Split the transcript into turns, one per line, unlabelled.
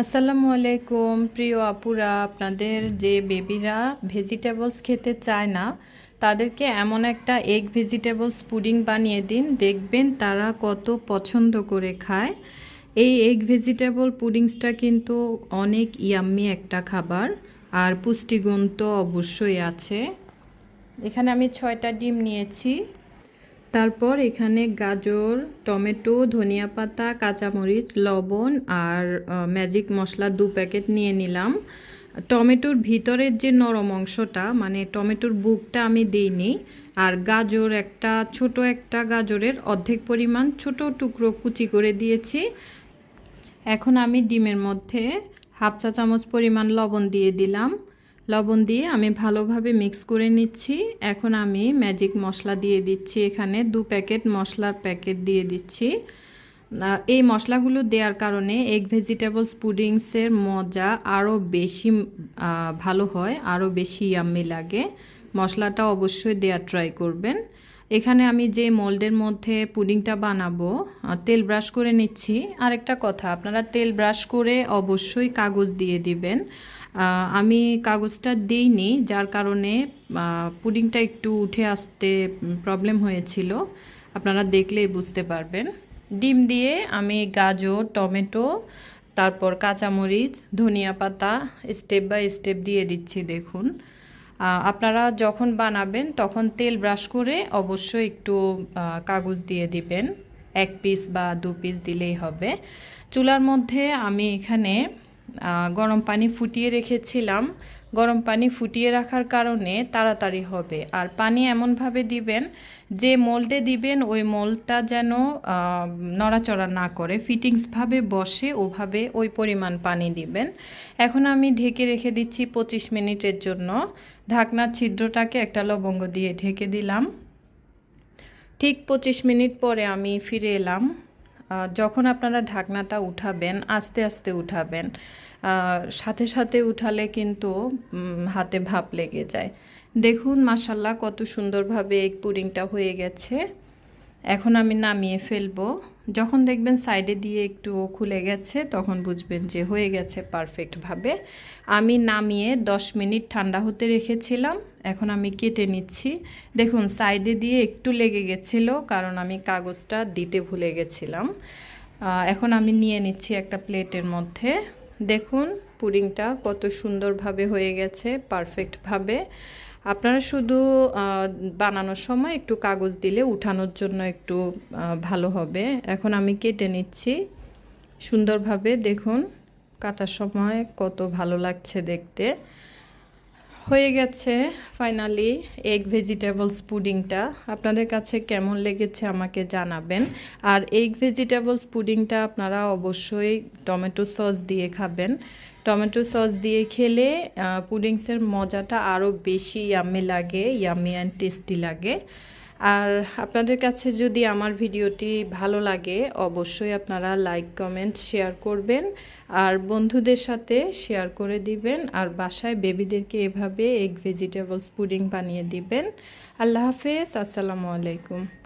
আসসালামু আলাইকুম। প্রিয় আপুরা, আপনাদের যে বেবিরা ভেজিটেবলস খেতে চায় না, তাদেরকে এমন একটা এগ ভেজিটেবলস পুডিং বানিয়ে দিন। দেখবেন তারা কত পছন্দ করে খায়। এই এগ ভেজিটেবল পুডিংসটা কিন্তু অনেক ইয়াম্মি একটা খাবার, আর পুষ্টিগুণ তো অবশ্যই আছে। এখানে আমি ছয়টা ডিম নিয়েছি। তারপর এখানে গাজর, টমেটো, ধনিয়া পাতা, কাঁচামরিচ, লবণ আর ম্যাজিক মশলা দু প্যাকেট নিয়ে নিলাম। টমেটোর ভিতরের যে নরম অংশটা মানে টমেটোর বুকটা আমি দিইনি, আর গাজর একটা, ছোট একটা গাজরের অর্ধেক পরিমাণ ছোট টুকরো কুচি করে দিয়েছি। এখন আমি ডিমের মধ্যে হাফ চা চামচ পরিমাণ লবণ দিয়ে দিলাম। লবণ দিয়ে আমি ভালোভাবে মিক্স করে নিচ্ছি। এখন আমি ম্যাজিক মশলা দিয়ে দিচ্ছি। এখানে দু প্যাকেট মশলার প্যাকেট দিয়ে দিচ্ছি। এই মশলাগুলো দেওয়ার কারণে এগ ভেজিটেবলস পুডিংসের মজা আরও বেশি ভালো হয়, আরও বেশি আমি লাগে। মশলাটা অবশ্যই দেওয়ার ট্রাই করবেন। এখানে আমি যে মোল্ডের মধ্যে পুডিংটা বানাবো তেল ব্রাশ করে নিচ্ছি। আরেকটা কথা, আপনারা তেল ব্রাশ করে অবশ্যই কাগজ দিয়ে দিবেন। আমি কাগজটা দিইনি, যার কারণে পুডিংটা একটু উঠে আসতে প্রবলেম হয়েছিল। আপনারা দেখলেই বুঝতে পারবেন। ডিম দিয়ে আমি গাজর, টমেটো, তারপর কাঁচামরিচ, ধনিয়া পাতা স্টেপ বাই স্টেপ দিয়ে দিচ্ছি, দেখুন। আপনারা যখন বানাবেন, তখন তেল ব্রাশ করে অবশ্যই একটু কাগজ দিয়ে দিবেন। এক পিস বা দু পিস দিলেই হবে। চুলার মধ্যে আমি এখানে গরম পানি ফুটিয়ে রেখেছিলাম। গরম পানি ফুটিয়ে রাখার কারণে তাড়াতাড়ি হবে। আর পানি এমনভাবে দিবেন, যে মোল্ডে দিবেন, ওই মোলটা যেন নড়াচড়া না করে। ফিটিংসভাবে বসে ওভাবে ওই পরিমাণ পানি দিবেন। এখন আমি ঢেকে রেখে দিচ্ছি পঁচিশ মিনিটের জন্য। ঢাকনার ছিদ্রটাকে একটা লবঙ্গ দিয়ে ঢেকে দিলাম। ঠিক পঁচিশ মিনিট পরে আমি ফিরে এলাম। যখন আপনারা ঢাকনাটা উঠাবেন, আস্তে আস্তে উঠাবেন সাথে সাথে উঠালে কিন্তু হাতে ভাপ লেগে যায়। দেখুন মাসাল্লাহ কত সুন্দরভাবে এই পুডিংটা হয়ে গেছে। এখন আমি নামিয়ে ফেলব। যখন দেখবেন সাইডে দিয়ে একটু খুলে গেছে, তখন বুঝবেন যে হয়ে গেছে পারফেক্টভাবে। আমি নামিয়ে 10 মিনিট ঠান্ডা হতে রেখেছিলাম। এখন আমি কেটে নিচ্ছি। দেখুন, সাইডে দিয়ে একটু লেগে গেছিল, কারণ আমি কাগজটা দিতে ভুলে গেছিলাম। এখন আমি নিয়ে নিচ্ছি একটা প্লেটের মধ্যে। দেখুন, পুডিংটা কত সুন্দরভাবে হয়ে গেছে পারফেক্টভাবে আপনারা শুধু বানানোর সময় একটু কাগজ দিলে উঠানোর জন্য একটু ভালো হবে। এখন আমি কেটে নিচ্ছি। সুন্দরভাবে দেখুন, কাটার সময় কত ভালো লাগছে দেখতে। হয়ে গেছে ফাইনালি এগ ভেজিটেবলস পুডিংটা আপনাদের কাছে কেমন লেগেছে আমাকে জানাবেন। আর এগ ভেজিটেবলস পুডিংটা আপনারা অবশ্যই টমেটো সস দিয়ে খাবেন। টমেটো সস দিয়ে খেলে পুডিংসের মজাটা আরও বেশি ইয়াম্মি লাগে ইয়ামি অ্যান্ড টেস্টি লাগে। আর আপনাদের কাছে যদি আমার ভিডিওটি ভালো লাগে, অবশ্যই আপনারা লাইক কমেন্ট শেয়ার করবেন। আর বন্ধুদের সাথে শেয়ার করে দিবেন। আর বাসায় বেবিদেরকে এভাবে এগ ভেজিটেবলস পুডিং বানিয়ে দিবেন। আল্লাহ হাফেজ, আসসালামু আলাইকুম।